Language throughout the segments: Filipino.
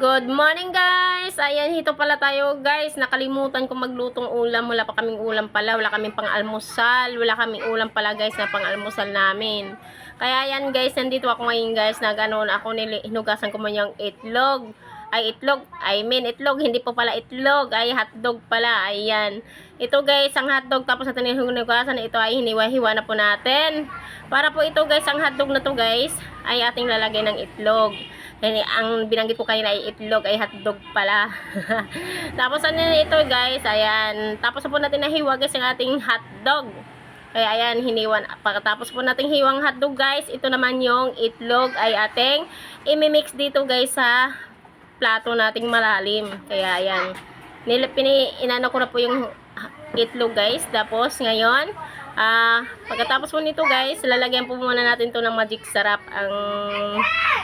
Good morning guys! Ayan, hito pala tayo guys. Nakalimutan ko maglutong ulam. Wala pa kaming ulam pala. Wala kaming pang-almusal. Wala kaming ulam pala guys na pang-almusal namin. Kaya yan guys, nandito ako ngayon guys. Naganoon ako hinugasan ko man yung itlog. Ay, itlog. I mean, itlog. Hindi po pala itlog. Ay, hotdog pala. Ayan. Ito guys, ang hotdog. Tapos natin yung hinugasan. Ito ay hiniwa-hiwa na po natin. Para po ito guys, ang hotdog na to guys, ay ating lalagay ng itlog. Yan, ang binanggit ko kanina ay itlog, ay hotdog pala. Tapos ano ito guys, ayan. Tapos po natin nahiwa guys yung ating hotdog. Kaya ayan, hiniwan. Pagkatapos po nating hiwang hotdog guys, ito naman yung itlog ay ating imimix dito guys sa plato nating malalim. Kaya ayan. Nilip, pini, ko na po yung itlog guys. Tapos ngayon, ah pagkatapos po nito guys, lalagyan po muna natin to ng magic sarap ang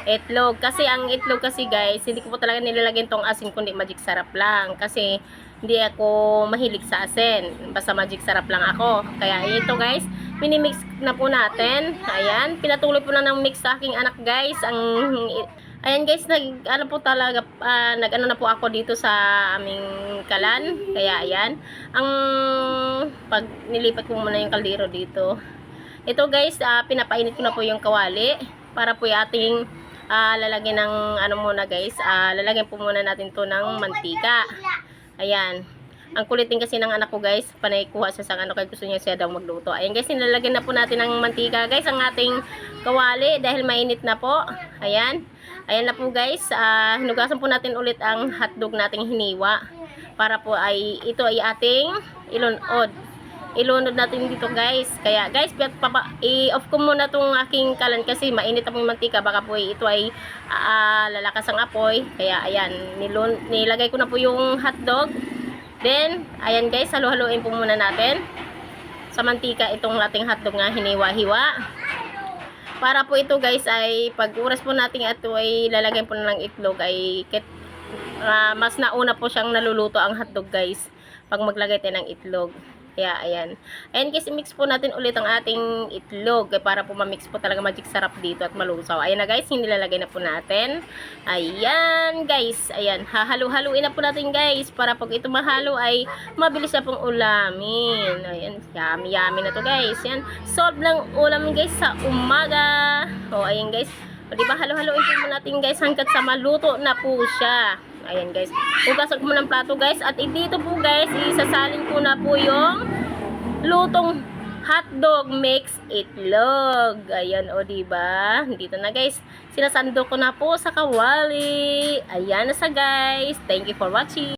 itlog. Kasi ang itlog kasi guys, hindi ko po talaga nilalagyan tong asin kundi magic sarap lang. Kasi hindi ako mahilig sa asin. Basta magic sarap lang ako. Kaya ito guys, minimix na po natin. Ayan, pinatuloy po na ng mix sa aking anak guys. Ang Ayan guys, nag ano po talaga ah, nag-ano na po ako dito sa aming kalan. Kaya ayan, ang pag nilipat ko muna yung kaldero dito. Ito guys, ah, pinapainit ko na po yung kawali para po yung ah, lalagyan ng ano muna guys, ah, lalagyan po muna natin to ng mantika. Ayan. Ang kulitin kasi ng anak ko guys, panay kuha siya sa ano kaya gusto niya siya daw magluto. Ayan guys, nilalagyan na po natin ng mantika guys, ang ating kawali dahil mainit na po. Ayan. Ayan na po guys, ah, hinugasan po natin ulit ang hotdog nating hiniwa para po ay ito ay ating ilunod. Ilunod natin dito guys. Kaya guys, papa, i-off ko muna tong aking kalan kasi mainit yung mantika. Baka po ito ay ah, lalakas ang apoy. Kaya ayan, nilun, nilagay ko na po yung hotdog. Then, ayan guys, halo-haloin po muna natin sa mantika itong ating hotdog nga hiniwa-hiwa. Para po ito guys ay pag oras po natin ito ay lalagyan po na ng itlog ay kit, ah, mas nauna po siyang naluluto ang hotdog guys pag maglagay tayo ng itlog. Kaya ayan. Ayan guys, i-mix po natin ulit ang ating itlog eh, para po ma-mix po talaga magic sarap dito at malusaw. Ayan na guys, nilalagay na po natin. Ayan guys, ayan. Hahalo-haluin na po natin guys para pag ito mahalo ay mabilis na pong ulamin. Ayan, yummy-yummy na to guys. Yan, solve ng ulam guys sa umaga. O, ayan guys. O, diba, halo-haloin po natin guys hanggat sa maluto na po siya. Ayan guys. Hugasan ko muna ng plato guys. At dito po guys, isasalin ko na po yung lutong hotdog mix itlog. Ayan o, diba? Dito na guys. Sinasando ko na po sa kawali. Ayan na sa guys. Thank you for watching.